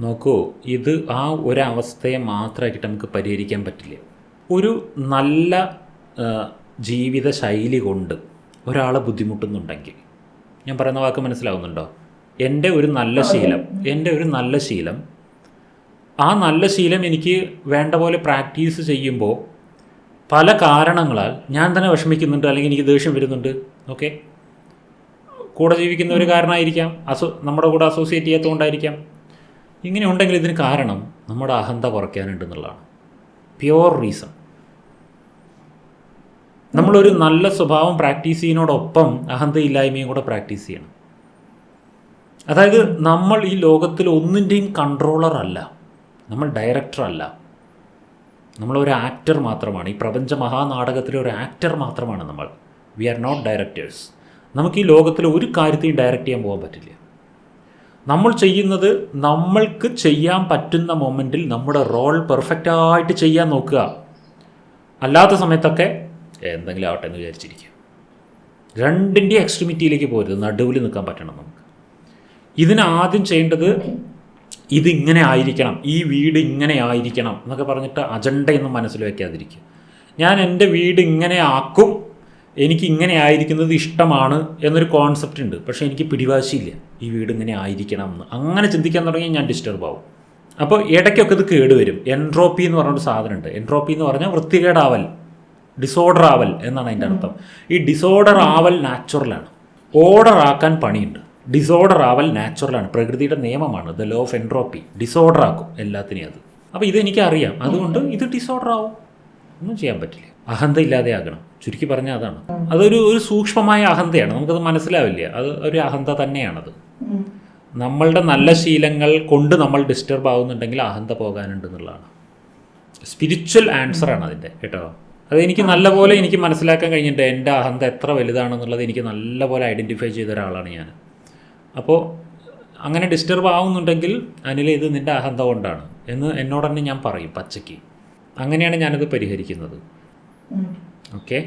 നോക്കൂ ഇത് ആ ഒരവസ്ഥയെ മാത്രമായിട്ട് നമുക്ക് പരിഹരിക്കാൻ പറ്റില്ല. ഒരു നല്ല ജീവിത ശൈലി കൊണ്ട് ഒരാളെ ബുദ്ധിമുട്ടുന്നുണ്ടെങ്കിൽ ഞാൻ പറയുന്ന വാക്ക് മനസ്സിലാവുന്നുണ്ടോ? എന്റെ ഒരു നല്ല ശീലം എന്റെ ഒരു നല്ല ശീലം ആ നല്ല ശീലം എനിക്ക് വേണ്ട പോലെ പ്രാക്ടീസ് ചെയ്യുമ്പോൾ പല കാരണങ്ങളാൽ ഞാൻ തന്നെ വിഷമിക്കുന്നുണ്ട് അല്ലെങ്കിൽ എനിക്ക് ദേഷ്യം വരുന്നുണ്ട് ഓക്കെ കൂടെ ജീവിക്കുന്ന ഒരു കാരണമായിരിക്കാം അസോ നമ്മുടെ കൂടെ അസോസിയേറ്റ് ചെയ്യാത്തതുകൊണ്ടായിരിക്കാം. ഇങ്ങനെ ഉണ്ടെങ്കിൽ ഇതിന് കാരണം നമ്മുടെ അഹന്ത കുറയ്ക്കാനുണ്ട് എന്നുള്ളതാണ്. പ്യുവർ റീസൺ നമ്മളൊരു നല്ല സ്വഭാവം പ്രാക്ടീസ് ചെയ്യുന്നതോടൊപ്പം അഹന്തയില്ലായ്മയും കൂടെ പ്രാക്ടീസ് ചെയ്യണം. അതായത് നമ്മൾ ഈ ലോകത്തിൽ ഒന്നിന്റെയും കൺട്രോളർ അല്ല. നമ്മൾ ഡയറക്ടർ അല്ല. നമ്മളൊരു ആക്ടർ മാത്രമാണ്. ഈ പ്രപഞ്ച മഹാനാടകത്തിലെ ഒരു ആക്ടർ മാത്രമാണ് നമ്മൾ. വി ആർ നോട്ട് ഡയറക്ടേഴ്സ് നമുക്ക് ഈ ലോകത്തിലെ ഒരു കാര്യത്തെയും ഡയറക്റ്റ് ചെയ്യാൻ പോകാൻ പറ്റില്ല. നമ്മൾ ചെയ്യുന്നത് നമ്മൾക്ക് ചെയ്യാൻ പറ്റുന്ന മൊമെന്റിൽ നമ്മുടെ റോൾ പെർഫെക്റ്റ് ആയിട്ട് ചെയ്യാൻ നോക്കുക. അല്ലാത്ത സമയത്തൊക്കെ എന്തെങ്കിലും ആവട്ടെ എന്ന് വിചാരിച്ചിരിക്കുക. രണ്ടിന്റെ എക്സ്ട്രിമിറ്റിയിലേക്ക് പോരുത്. നടുവിൽ നിൽക്കാൻ പറ്റണം നമുക്ക്. ഇതിനാദ്യം ചെയ്യേണ്ടത് ഇതിങ്ങനെ ആയിരിക്കണം. ഈ വീട് ഇങ്ങനെ ആയിരിക്കണം എന്നൊക്കെ പറഞ്ഞിട്ട് അജണ്ടയൊന്നും മനസ്സിൽ വയ്ക്കാതിരിക്കുക ഞാൻ എന്റെ വീട് ഇങ്ങനെ ആക്കും. എനിക്ക് ഇങ്ങനെ ആയിരിക്കുന്നത് ഇഷ്ടമാണ് എന്നൊരു കോൺസെപ്റ്റ് ഉണ്ട്. പക്ഷേ എനിക്ക് പിടിവാശിയില്ല. ഈ വീട് ഇങ്ങനെ ആയിരിക്കണം എന്ന്. അങ്ങനെ ചിന്തിക്കാൻ തുടങ്ങിയാൽ ഞാൻ ഡിസ്റ്റർബ് ആവും. അപ്പോൾ ഇടയ്ക്കൊക്കെ ഇത് കേടുവരും എൻട്രോപ്പി എന്ന് പറഞ്ഞൊരു സാധനമുണ്ട്. എൻട്രോപ്പി എന്ന് പറഞ്ഞാൽ വൃത്തികേടാവൽ ഡിസോർഡർ ആവൽ എന്നാണ് അതിന്റെ അർത്ഥം. ഈ ഡിസോർഡർ ആവൽ നാച്ചുറലാണ് ഓർഡർ ആക്കാൻ പണിയുണ്ട്. ഡിസോർഡർ ആവൽ നാച്ചുറലാണ് പ്രകൃതിയുടെ നിയമമാണ്. The law of entropy disorder ആക്കും എല്ലാത്തിനെയും അത്. അപ്പോൾ ഇതെനിക്കറിയാം അതുകൊണ്ട് ഇത് ഡിസോർഡർ ആവും. ഒന്നും ചെയ്യാൻ പറ്റില്ല. അഹന്ത ഇല്ലാതെ ആകണം ചുരുക്കി പറഞ്ഞാൽ അതാണ്. അതൊരു ഒരു സൂക്ഷ്മമായ അഹന്തയാണ്. നമുക്കത് മനസ്സിലാവില്ല. അത് ഒരു അഹന്ത തന്നെയാണത്. നമ്മളുടെ നല്ല ശീലങ്ങൾ കൊണ്ട് നമ്മൾ ഡിസ്റ്റർബ് ആവുന്നുണ്ടെങ്കിൽ അഹന്ത പോകാനുണ്ട് എന്നുള്ളതാണ്. സ്പിരിച്വൽ ആൻസറാണ് അതിന്റെ കേട്ടോ. അത് എനിക്ക് നല്ലപോലെ എനിക്ക് മനസ്സിലാക്കാൻ കഴിഞ്ഞിട്ടുണ്ട്. എന്റെ അഹന്ത എത്ര വലുതാണെന്നുള്ളത് എനിക്ക് നല്ലപോലെ ഐഡന്റിഫൈ ചെയ്ത ഒരാളാണ് ഞാൻ. അപ്പോൾ അങ്ങനെ ഡിസ്റ്റർബ് ആവുന്നുണ്ടെങ്കിൽ അനിൽ ഇത് നിന്റെ അഹന്ത കൊണ്ടാണ് എന്ന് എന്നോട് തന്നെ ഞാൻ പറയും പച്ചയ്ക്ക്. അങ്ങനെയാണ് ഞാനത് പരിഹരിക്കുന്നത്. ഓക്കെ